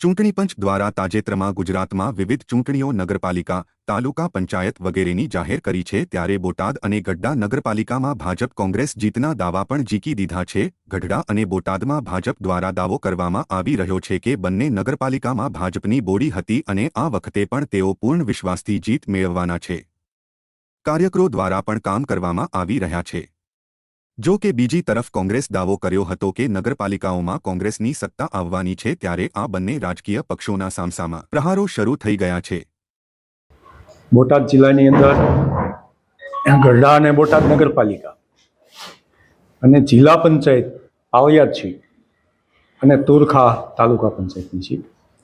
ચૂંટણી પંચ દ્વારા તાજેતરમાં ગુજરાતમાં વિવિધ ચૂંટણીઓ નગરપાલિકા, તાલુકા પંચાયત વગેરેની જાહેર કરી છે ત્યારે બોટાદ અને ગઢડા નગરપાલિકામાં ભાજપ કોંગ્રેસ જીતના દાવા પણ જીકી દીધા છે. ગઢડા અને બોટાદમાં ભાજપ દ્વારા દાવો કરવામાં આવી રહ્યો છે કે બંને નગરપાલિકામાં ભાજપની બોડી હતી અને આ વખતે પણ તેઓ પૂર્ણ વિશ્વાસથી જીત મેળવવાના છે. કાર્યકરો દ્વારા પણ કામ કરવામાં આવી રહ્યા છે. જો કે બીજી તરફ કોંગ્રેસ દાવો કર્યો હતો કે નગરપાલિકાઓમાં કોંગ્રેસની સત્તા આવવાની છે ત્યારે આ બંને રાજકીય પક્ષોના સામસામાં પ્રહારો શરૂ થઈ ગયા છે. બોટાદ જિલ્લાની અંદર ગઢડા અને બોટાદ નગરપાલિકા અને જિલ્લા પંચાયત પાવયાદ છે અને તુરખા તાલુકા પંચાયતની છે.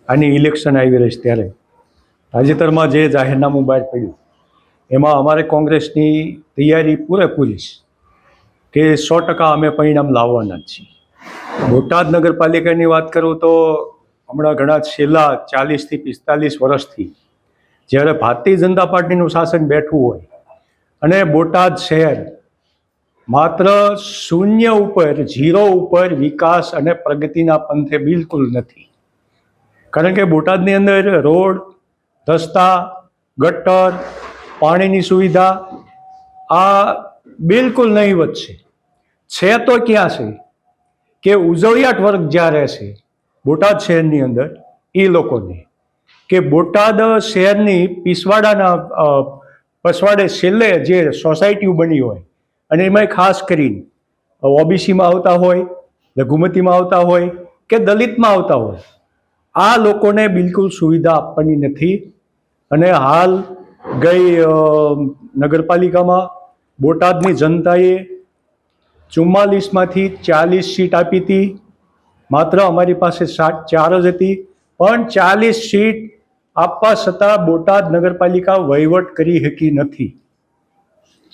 આની ઇલેક્શન આવી રહી છે ત્યારે તાજેતરમાં જે જાહેરનામું બહાર પડ્યું, એમાં અમારે કોંગ્રેસની તૈયારી પૂરેપૂરી છે. કે સો ટકા અમે પરિણામ લાવવાના જ છીએ. બોટાદ નગરપાલિકાની વાત કરું તો હમણાં ઘણા છેલ્લા ચાલીસથી પિસ્તાલીસ વર્ષથી જ્યારે ભારતીય જનતા પાર્ટીનું શાસન બેઠું હોય અને બોટાદ શહેર માત્ર શૂન્ય ઉપર, ઝીરો ઉપર વિકાસ અને પ્રગતિના પંથે બિલકુલ નથી. કારણ કે બોટાદની અંદર રોડ, રસ્તા, ગટર, પાણીની સુવિધા, આ બિલકુલ નહીવત છે. છે તો ક્યાં છે? કે ઉજળિયાટ વર્ગ જ્યાં રહેશે બોટાદ શહેરની અંદર એ લોકોને. કે બોટાદ શહેરની પીસવાડાના પસવાડે છેલ્લે જે સોસાયટીઓ બની હોય, અને એમાં ખાસ કરીને ઓબીસીમાં આવતા હોય, લઘુમતીમાં આવતા હોય, કે દલિતમાં આવતા હોય, આ લોકોને બિલકુલ સુવિધા આપવાની નથી. અને હાલ ગઈ નગરપાલિકામાં બોટાદની જનતાએ ચુમ્માલીસમાંથી ચાલીસ સીટ આપી હતી. માત્ર અમારી પાસે સાત, ચાર જ હતી. પણ ચાલીસ સીટ આપવા છતાં બોટાદ નગરપાલિકા વહીવટ કરી શકી નથી.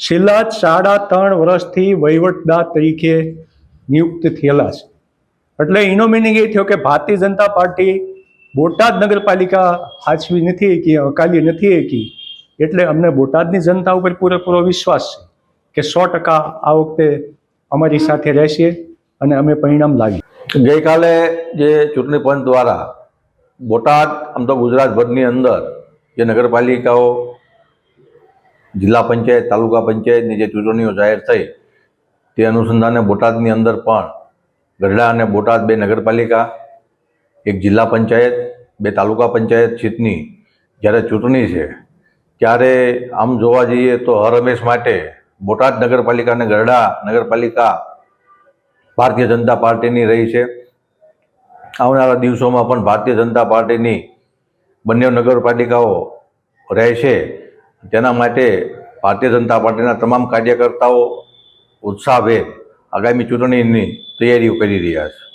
છેલ્લા સાડા ત્રણ વર્ષથી વહીવટદાર તરીકે નિયુક્ત થયેલા છે. એટલે એનો મિનિંગ એ થયો કે ભારતીય જનતા પાર્ટી બોટાદ નગરપાલિકા હાચવી નથી એકી અકાલી નથી એકી એટલે અમને બોટાદની જનતા ઉપર પૂરેપૂરો વિશ્વાસ છે. કે સો ટકા આ વખતે અમારી સાથે રહેશે અને અમે પરિણામ લાવીએ. ગઈકાલે જે ચૂંટણી પંચ દ્વારા બોટાદ, આમ તો ગુજરાતભરની અંદર જે નગરપાલિકાઓ, જિલ્લા પંચાયત, તાલુકા પંચાયતની જે ચૂંટણીઓ જાહેર થઈ, તે અનુસંધાને બોટાદની અંદર પણ ગઢડા અને બોટાદ બે નગરપાલિકા, એક જિલ્લા પંચાયત, બે તાલુકા પંચાયત સીટની જ્યારે ચૂંટણી છે, ત્યારે આમ જોવા જઈએ તો હર હંમેશ માટે બોટાદ નગરપાલિકા અને ગરડા નગરપાલિકા ભારતીય જનતા પાર્ટીની રહી છે. આવનારા દિવસોમાં પણ ભારતીય જનતા પાર્ટીની બંને નગરપાલિકાઓ રહેશે તેના માટે ભારતીય જનતા પાર્ટીના તમામ કાર્યકર્તાઓ ઉત્સાહભેર આગામી ચૂંટણીની તૈયારીઓ કરી રહ્યા છે.